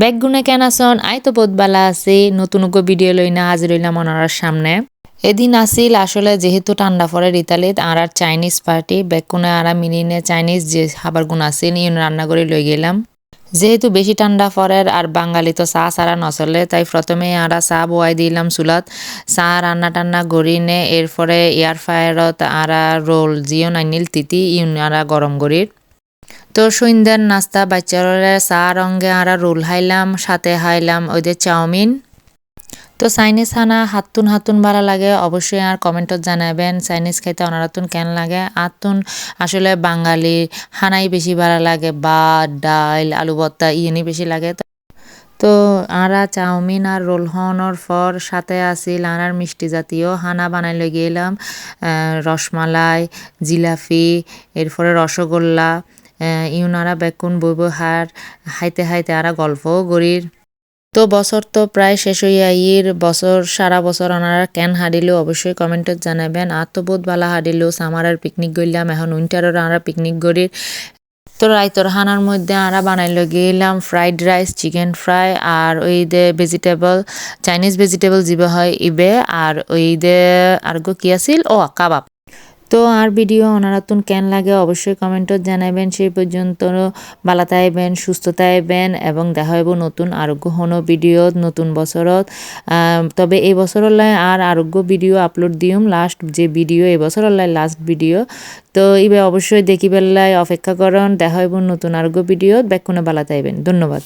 ব্যাগগুনে কেন আসন আই তো বহুত বালা আছি। নতুন ভিডিও লই না হাজির হইলাম ওনার সামনে। এদিন আসিল আসলে যেহেতু ঠান্ডা পড়ে ইতালিত আর আর চাইনিজ পার্টি বেকুনে আর মিনিনে চাইনিজ যে খাবার গুণ আসিল ইউন রান্না করে লই গেলাম। যেহেতু বেশি ঠান্ডা পড়ে, আর বাঙালি তো চা সারা নচলে, তাই প্রথমে আরা চা বোয়াই দিলাম চুলাত। চা রান্না টান্না গড়ি নে, এরপরে এয়ার ফায়ারত আরা রোল জিও নাইনিল তিতি ইউন আরা গরম গড়ির তো সন্ধ্যার নাস্তা বাচ্চারা চা রঙে আরা রোল হাইলাম, সাথে হাইলাম ওই চাউমিন। তো চাইনিজ খানা হাতুন হাতুন ভালো লাগে, অবশ্যই আর কমেন্টত জানাবেন, চাইনিজ খাইতে অনারাতুন কেন লাগে? আতুন আসলে বাঙালি হানাই বেশি ভালো লাগে, ভাত ডাল আলু ভর্তা ইয়েনি বেশি লাগে। তো আরা চাউমিন আর রোল হওয়ানোর পর সাথে আসিল আর মিষ্টি জাতীয় হানা বানাই লই গেলাম রসমালাই, জিলাপি, এরপরে রসগোল্লা ইউনারা বেকুন বইব হার হাইতে হাইতে আরা গল্প গরির তো বছর তো প্রায় শেষ হইয়া ইয়ের বছর, সারা বছর ওনারা কেন হারিলেও অবশ্যই কমেন্টত জানাবেন। আর তো বহুত ভালো হারিলেও সামারের পিকনিক গইলাম, এখন উইন্টারের আমরা পিকনিক গড়ির তো রাইতর হানার মধ্যে আমরা বানাইল, গেলাম ফ্রাইড রাইস চিকেন ফ্রাই আর ওই দে ভেজিটেবল চাইনিজ ভেজিটেবল যিবে হয় ইবে, আর ওই দে আর কি আছিল? ও, কাবাব। তো আর ভিডিও অনারাতুন কেন লাগে অবশ্যই কমেন্টও জানাবেন সেই পর্যন্ত বালা তাইবেন সুস্থ তাইবেন এবং দেখা হইব নতুন আরোগ্য হনো ভিডিও নতুন বছরত। তবে এই বছরলাই আর আরোগ্য ভিডিও আপলোড দিম লাস্ট যে ভিডিও, এই বছরলাই লাস্ট ভিডিও। তো ইবে অবশ্যই দেখি বেলায় অপেক্ষা করন। দেখা হইব নতুন আরোগ্য ভিডিও ব্যাক কোনো বালা ধন্যবাদ।